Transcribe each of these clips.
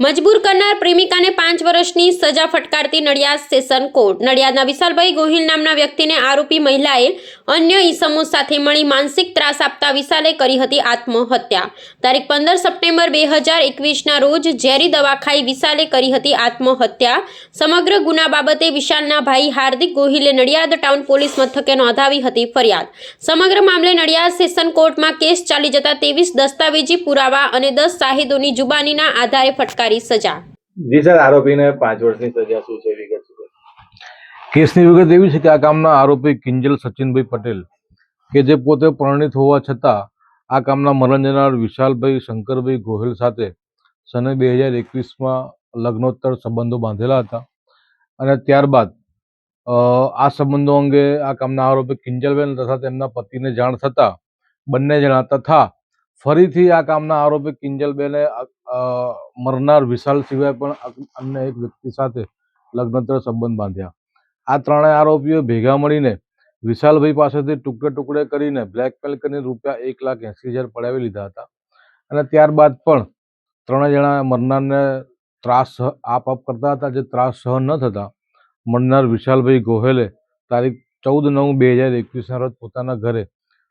મજબૂર કરનાર પ્રેમિકાને પાંચ વર્ષની સજા ફટકારતી નડિયાદ સેશન કોર્ટ. નડિયાદના વિશાલભાઈ ગોહિલ નામના વ્યક્તિને આરોપી મહિલાએ અન્ય ઈસમો સાથે મળી માનસિક ત્રાસ આપતા વિશાલે કરી હતી આત્મહત્યા. તારીખ પંદર સપ્ટેમ્બર બે હજાર એકવીસના રોજ ઝેરી દવા ખાઈ વિશાલે કરી હતી આત્મહત્યા. સમગ્ર ગુના બાબતે વિશાલના ભાઈ હાર્દિક ગોહિલે નડિયાદ ટાઉન પોલીસ મથકે નોંધાવી હતી ફરિયાદ. સમગ્ર મામલે નડિયાદ સેશન કોર્ટમાં કેસ ચાલી જતા ત્રેવીસ દસ્તાવેજી પુરાવા અને દસ શાહિદોની જુબાનીના આધારે ફટકારી સજા. જી સર આરોપીને પાંચ વર્ષની સજા શું છે? કેસની વિગત એવી છે કે આ કામના આરોપી કિંજલ સચિનભાઈ પટેલ, કે જે પોતે પરણિત હોવા છતાં આ કામના મરણ જનાર વિશાલભાઈ શંકરભાઈ ગોહિલ સાથે સને બે હજાર એકવીસમાં લગ્નોત્તર સંબંધો બાંધેલા હતા અને ત્યારબાદ આ સંબંધો અંગે આ કામના આરોપી કિંજલબેન તથા તેમના પતિને જાણ થતાં બંને જણા તથા ફરીથી આ કામના આરોપી કિંજલબેને મરનાર વિશાલ સિવાય પણ અન્ય એક વ્યક્તિ સાથે લગ્નોત્તર સંબંધ બાંધ્યા. આ ત્રણેય આરોપીઓ ભેગા મળીને વિશાલભાઈ પાસેથી ટુકડે ટુકડે કરીને બ્લેકમેલ કરીને રૂપિયા એક લાખ એંસી હજાર પડાવી લીધા હતા. અને ત્યારબાદ પણ ત્રણેય જણા મરનારને ત્રાસ આપ આપ કરતા હતા, જે ત્રાસ સહન ન થતા, મરનાર વિશાલભાઈ ગોહેલે તારીખ ચૌદ નવ બે હજાર એકવીસના રોજ પોતાના ઘરે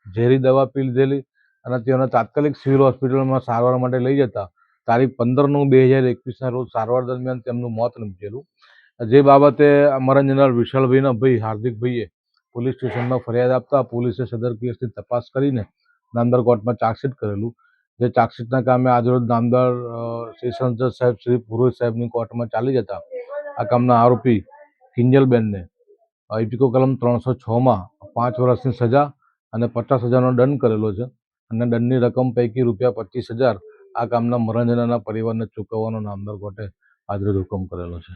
ઝેરી દવા પી લીધેલી અને તેઓને તાત્કાલિક સિવિલ હોસ્પિટલમાં સારવાર માટે લઈ જતા તારીખ પંદર નવ બે હજાર એકવીસના રોજ સારવાર દરમિયાન તેમનું મોત નીપજેલું જે બાબતે અમારા જનરલ વિશાલભાઈના ભાઈ, હાર્દિકભાઈએ પોલીસ સ્ટેશનમાં ફરિયાદ આપતા પોલીસે સદર કેસની તપાસ કરીને નામદાર કોર્ટમાં ચાર્જશીટ કરેલું. જે ચાર્જશીટના કામે આજરોજ નામદાર સેશન જજ સાહેબ, શ્રી પુરોહિત સાહેબની કોર્ટમાં ચાલી જતા આ કામના આરોપી કિંજલબેનને ઇટીકો કલમ ત્રણસો છમાં પાંચ વર્ષની સજા અને પચાસ હજારનો દંડ કરેલો છે અને દંડની રકમ પૈકી રૂપિયા પચીસ હજાર આ કામના મરણજનાના પરિવારને ચૂકવવાનો નામદાર કોર્ટે આજરોજ હુકમ કરેલો છે.